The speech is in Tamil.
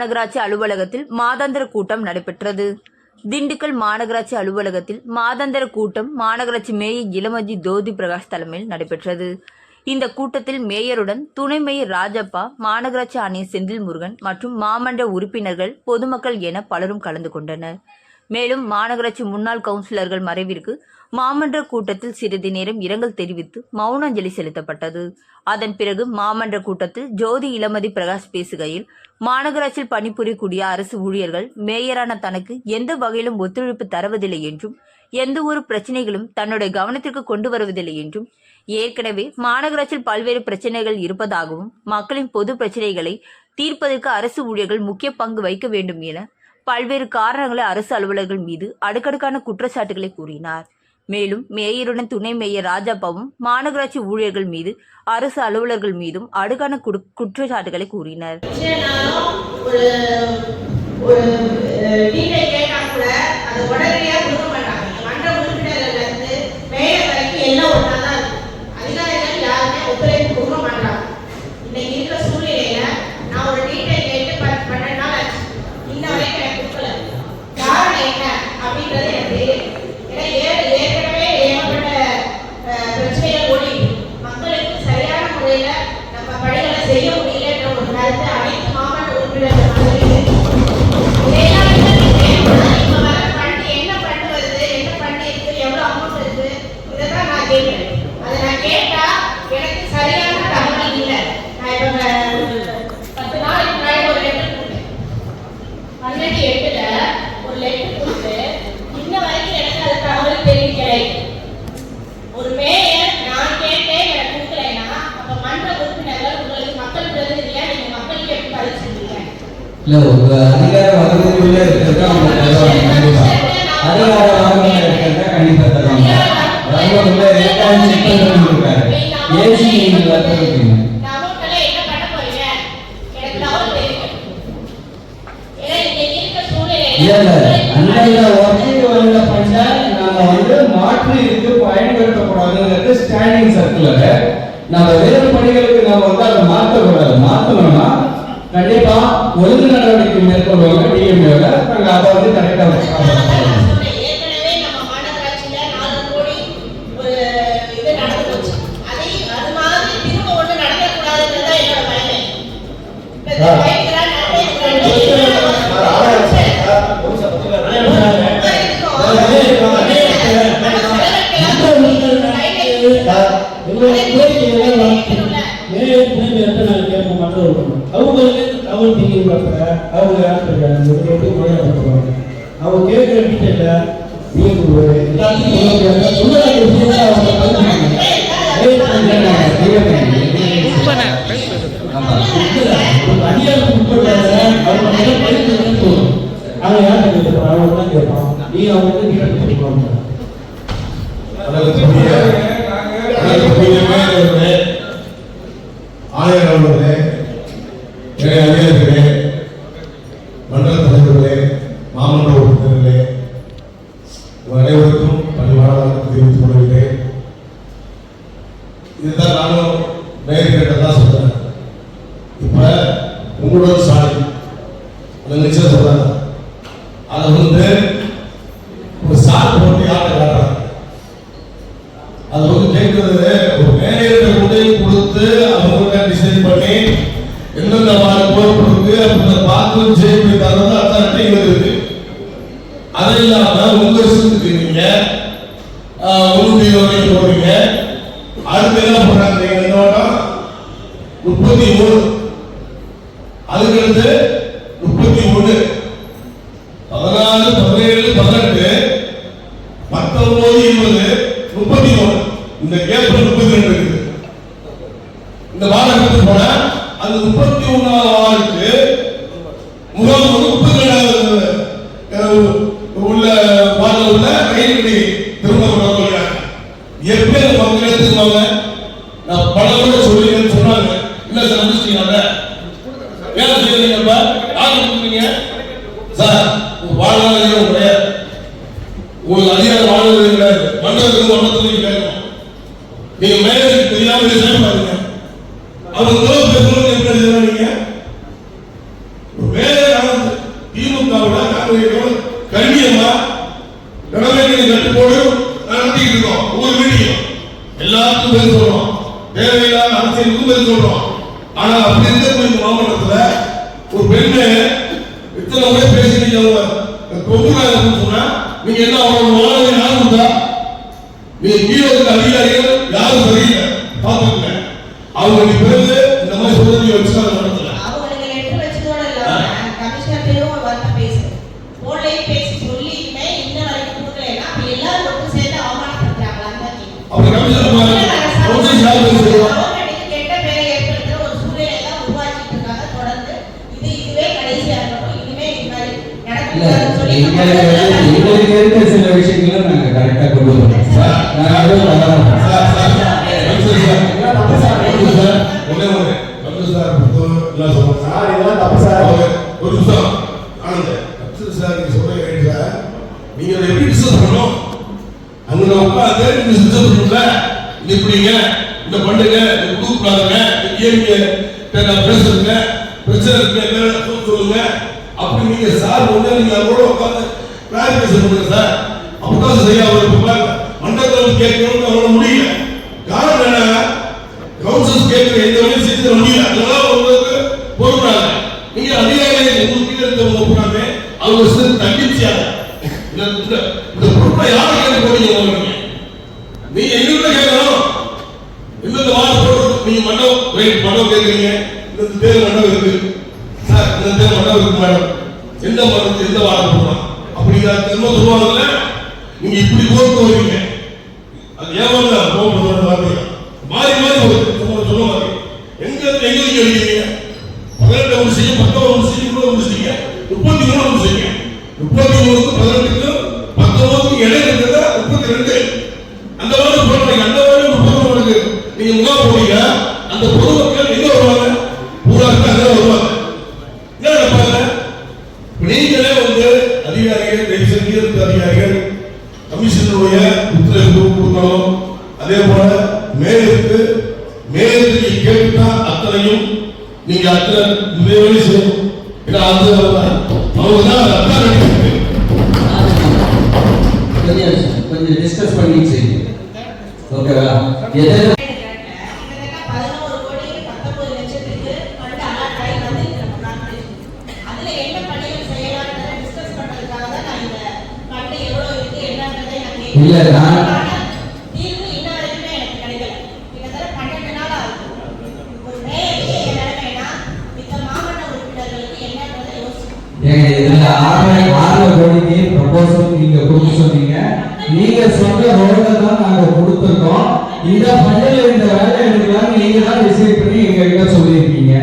மாநகராட்சி அலுவலகத்தில் மாதாந்திர கூட்டம் நடைபெற்றது. திண்டுக்கல் மாநகராட்சி அலுவலகத்தில் மாதாந்திர கூட்டம் மாநகராட்சி மேயர் இளமதி ஜோதி பிரகாஷ் தலைமையில் நடைபெற்றது. இந்த கூட்டத்தில் மேயருடன் துணை மேயர் ராஜப்பா மாநகராட்சி ஆணையர் செந்தில் முருகன் மற்றும் மாமன்ற உறுப்பினர்கள் பொதுமக்கள் என பலரும் கலந்து கொண்டனர். மேலும் மாநகராட்சி முன்னாள் கவுன்சிலர்கள் மறைவிற்கு மாமன்ற கூட்டத்தில் சிறிது நேரம் இரங்கல் தெரிவித்து மௌனாஞ்சலி செலுத்தப்பட்டது. அதன் பிறகு மாமன்ற கூட்டத்தில் ஜோதி இளமதி பிரகாஷ் பேசுகையில் மாநகராட்சியில் பணிபுரியக்கூடிய அரசு ஊழியர்கள் மேயரான தனக்கு எந்த வகையிலும் ஒத்துழைப்பு தருவதில்லை என்றும் எந்த ஒரு பிரச்சனைகளும் தன்னுடைய கவனத்திற்கு கொண்டு வருவதில்லை என்றும் ஏற்கனவே மாநகராட்சியில் பல்வேறு பிரச்சனைகள் இருப்பதாகவும் மக்களின் பொது பிரச்சனைகளை தீர்ப்பதற்கு அரசு ஊழியர்கள் முக்கிய பங்கு வைக்க வேண்டும் என பல்வேறு காரணங்களை அரசு அலுவலர்கள் மீது அடுக்கடுக்கான குற்றச்சாட்டுகளை கூறினார். மேலும் மேயருடன் துணை மேயர் ராஜாப்பாவும் மாநகராட்சி ஊழியர்கள் மீது அரசு அலுவலர்கள் மீதும் அடுக்கான குடு- குற்றச்சாட்டுகளை கூறினர். ஒரு இல்ல உங்க அதிகார வரதுக்குள்ள இருக்கிறதா அவங்க தருவாங்க கண்டிப்பா. அதிகார வரம்புல இருக்கிறதா கண்டிப்பா தருவாங்க. பண்ணி இருக்காரு ஏசி நீங்க இருக்க இல்ல ஒர்க்கிங் வரல பண்ணா நாம வந்து மாற்று இதுக்கு பயன்படுத்தக்கூடாதுங்கிறது ஸ்டாண்டிங் சர்க்குலர் நம்ம வேறு பணிகளுக்கு நாம வந்து அதை மாற்றக்கூடாது. மாத்தணும்னா கண்டிப்பா ஒழுங்கு நடவடிக்கை மேற்கொள்வாங்க டிஎம்ஏல நாங்க அதை வந்து கரெக்டா நான் அவங்களும் ஏற்கனவே நம்ம அவங்க யார் தெரியாது அவங்க கேட்குற டீட்டெயில நீங்க எல்லாத்தையும் சொல்ல முடியாது சொல்ல விஷயத்தை அவங்க படிப்பு தோணும் அவங்க யார் கேட்பாங்க அவங்க தான் கேட்பான் நீ அவங்க வந்து டீட்டெயில் சொல்லுவாங்க அதற்குரிய அதற்குரிய மேலவர்களே ஆயர் அவர்களே நிறைய அதிகாரிகளே மண்டல தலைவர்களே மாமன்ற உறுப்பினர்களே உங்கள் அனைவருக்கும் பணிவாளர் தெரிவித்துக் கொள்கிறேன் இதுதான் நானும் மேயர் கேட்டதான் சொல்றேன் இப்ப உங்களோட சாலை அந்த நிச்சயம் சொல்றாங்க அதை வந்து ஒரு சால் போட்டு யார்கிட்ட காட்டுறாங்க அது வந்து கேட்கறது ஒரு மேனேஜர் உதவி கொடுத்து அவங்க டிசைன் பண்ணி எந்தெந்த மாதிரி பொறுப்பு இருக்கு அப்படின்றத பார்த்து ஜெயிப்பை தரது அத்தாரிட்டி இருக்கு அது இல்லாம உங்க இஷ்டத்துக்கு நீங்க ஆஹ், உங்களுடைய வரைக்கும் போறீங்க அடுத்து என்ன பண்றாங்க நீங்க என்னோட முப்பத்தி மூணு அதுக்கடுத்து முப்பத்தி ஒண்ணு பதினாலு பதினேழு பதினெட்டு பத்தொன்பது இருபது முப்பத்தி மூணு இந்த ஏப்ரல் முப்பத்தி ரெண்டு இருக்கு இந்த வாரத்துக்கு போன அந்த முப்பத்தி ஒன்னாவது வாரத்துக்கு முகம் முப்பத்தி ரெண்டாவது உள்ள வாரம் உள்ள கையெழுத்தி திரும்ப எப்படி அந்த மக்களே திரும்பாங்க நான் பல முறை சொல்லிங்கன்னு சொன்னாங்க இல்ல சார் முடிச்சிட்டீங்க வேலை செய்யறீங்கப்பா யார் கொடுக்குறீங்க சார் உங்க வாழ்நாள் கிடையாது ஒரு அதிகாரம் வாழ்வது கிடையாது மண்டலத்துக்கு மண்டலத்துக்கு கேட்கணும் நீங்க மேயருக்கு தெரியாம இதை பாருங்க. அவங்க தோல் எப்படி எழுதுறாங்க நீங்க? ஒரு மேயர் திமுகவோட நாங்கள் கல்வியம்மா கடமைகளை கட்டுப்போடு நடத்திட்டு இருக்கோம். ஒவ்வொரு மீட்டிங் எல்லாத்துக்கும் பதில் சொல்றோம். தேவையில்லாத அரசியலுக்கும் பதில் சொல்றோம். ஆனா அப்படி இருக்க இந்த மாவட்டத்துல ஒரு பெண்ணு இத்தனை முறை பேசி அவங்க சொன்னா நீங்க என்ன அவங்க வாழ்க்கை யார் கொடுத்தா நீங்க கீழே இருக்க அதிகாரிகள் யாரும் சரியில்லை. பாத்துக்கங்க அவங்க நீ பிறகு இந்த மாதிரி சொல்றது வச்சுக்காத நடத்தல அவங்களுக்கு லெட்டர் வச்சதோட இல்லாம கமிஷனர்ட்டையும் ஒரு வார்த்தை பேசு போன்லயும் பேசி சொல்லியுமே இன்ன வரைக்கும் கொடுக்கலைன்னா அப்ப எல்லாரும் ஒட்டு சேர்ந்து அவமானப்படுத்துறாங்களான்னு தான் கேக்குறேன். அப்படி கமிஷன் கமிஷன் யார் பேசுறோம் கவர்மெண்ட்டுக்கு கெட்ட இருக்க சில விஷயங்களை நாங்க கரெக்டா கொண்டு வரோம் சார், நாங்க அதுவும் வரோம். Sir, sir, commission sir, commission sir, ஒண்ணே ஒண்ணு. கமிஷன் சார் பொறுத்தவரை எல்லாம் சொல்றேன். சார் இதெல்லாம் தப்பு சார் ஒரு- நிமிஷம். ஆனந்த், சார், நீங்க சொல்றது right சார். நீங்க எப்படி discuss பண்ணணும்? அங்க நான் உட்கார்ந்து நீங்க? இது இப்படிங்க, இந்த பண்ணுங்க, இது ஏன் நீங்க இப்ப நான் பேசுறதுங்க, பிரச்சனை இருக்கு, என்ன சொல்ல சொல்லுங்க. அப்படி நீங்க சார் வந்து நீங்க அவரோட உட்கார்ந்து clarification பண்ணுங்க சார். அப்பதான் சரியா வரும். இப்ப கேட்கணும்னு முடியல. காரணம் என்ன கவுன்சில் கேட்கிற எந்த வழியும் செஞ்சு முடியல. அதெல்லாம் உங்களுக்கு பொறுப்பாங்க நீங்க அதிகாரிகளை உங்களுக்கு கீழே இருக்கவங்க அவங்க சிறு தங்கிச்சியாக இந்த பொறுப்பை யாரை கேட்க போறீங்க உங்களுக்கு நீங்க எங்கிட்ட கேட்கணும்? இந்தந்த வாரம் நீங்க மண்டபம் வெயிட் மண்டபம் கேட்குறீங்க. இந்த தேர் மண்டபம் இருக்கு. சார் இந்த தேர் மண்டபம் இருக்கு மேடம். எந்த மண்டபம் எந்த வாரம் போடலாம் அப்படிங்கிற திரும்ப சொல்லுவாங்கல்ல நீங்க இப்படி கோர்த்து வருவீங்க அது ஏமாந்த கோபப்படுற வார்த்தை மாறி மாறி ஒரு சொல்ல சொல்ல எங்க எங்க நீங்க எழுதிங்க பதினெட்டு ஒன்று செய்ய பத்தொன்பது ஒன்று செய்ய இருபது ஒன்று செய்ய முப்பத்தி மூணு ஒன்று செய்ய முப்பத்தி மூணுக்கு பதினெட்டுக்கு பத்தொன்பதுக்கு இடையில இருக்கிறத? முப்பத்தி ரெண்டு. செய்யணும் ஏன்னா அந்த அவங்க தான் அத்தாரிட்டி கொஞ்சம் கொஞ்சம் டிஸ்கஸ் பண்ணி செய்யுங்க ஓகேவா எதை கிட்டத்தட்ட பதினோரு ஏங்க இதுல ஆறு ஆறு கோடிக்கு ப்ரொபோசல் நீங்க கொடுக்க சொன்னீங்க. நீங்க சொன்ன ரோட தான் நாங்க கொடுத்துருக்கோம். இந்த ஃபண்டில் இந்த வேலை எடுக்கலாம் நீங்க தான் டிசைட் பண்ணி எங்க கிட்ட சொல்லியிருக்கீங்க.